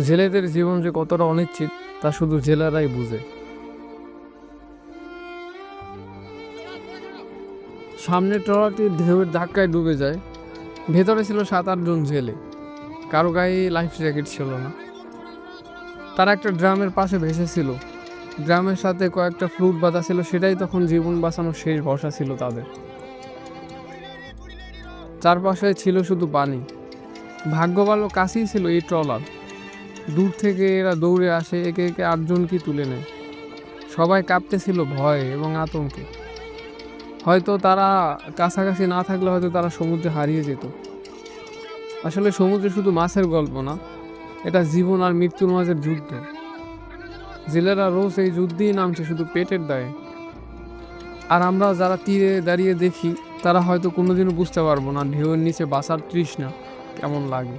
জেলেদের জীবন যে কতটা অনিশ্চিত, তা শুধু জেলেরাই বুঝে। সামনের ট্রলারটি ঢেউয়ের ধাক্কায় ডুবে যায়। ভেতরে ছিল সাত আটজন জেলে। কারও গায়ে লাইফ জ্যাকেট ছিল না। তারা একটা ড্রামের পাশে ভেসেছিল। ড্রামের সাথে কয়েকটা ফ্লুট বাঁধা ছিল, সেটাই তখন জীবন বাঁচানোর শেষ ভরসা ছিল তাদের। চারপাশে ছিল শুধু পানি। ভাগ্য ভালো কাছেই ছিল এই ট্রলার। দূর থেকে এরা দৌড়ে আসে, একে একে আটজনকে তুলে নেয়। সবাই কাঁপতেছিল ভয় এবং আতঙ্কে। হয়তো তারা কাছাকাছি না থাকলে হয়তো তারা সমুদ্রে হারিয়ে যেত। আসলে সমুদ্রে শুধু মাছের গল্প না, এটা জীবন আর মৃত্যুর মাঝের যুদ্ধ জেলেরা রোজ এই যুদ্ধেই নামছে, শুধু পেটের দায়ে। আর আমরা যারা তীরে দাঁড়িয়ে দেখি, তারা হয়তো কোনোদিনও বুঝতে পারব না, ঢেউয়ের নিচে বাসার তৃষ্ণা কেমন লাগে।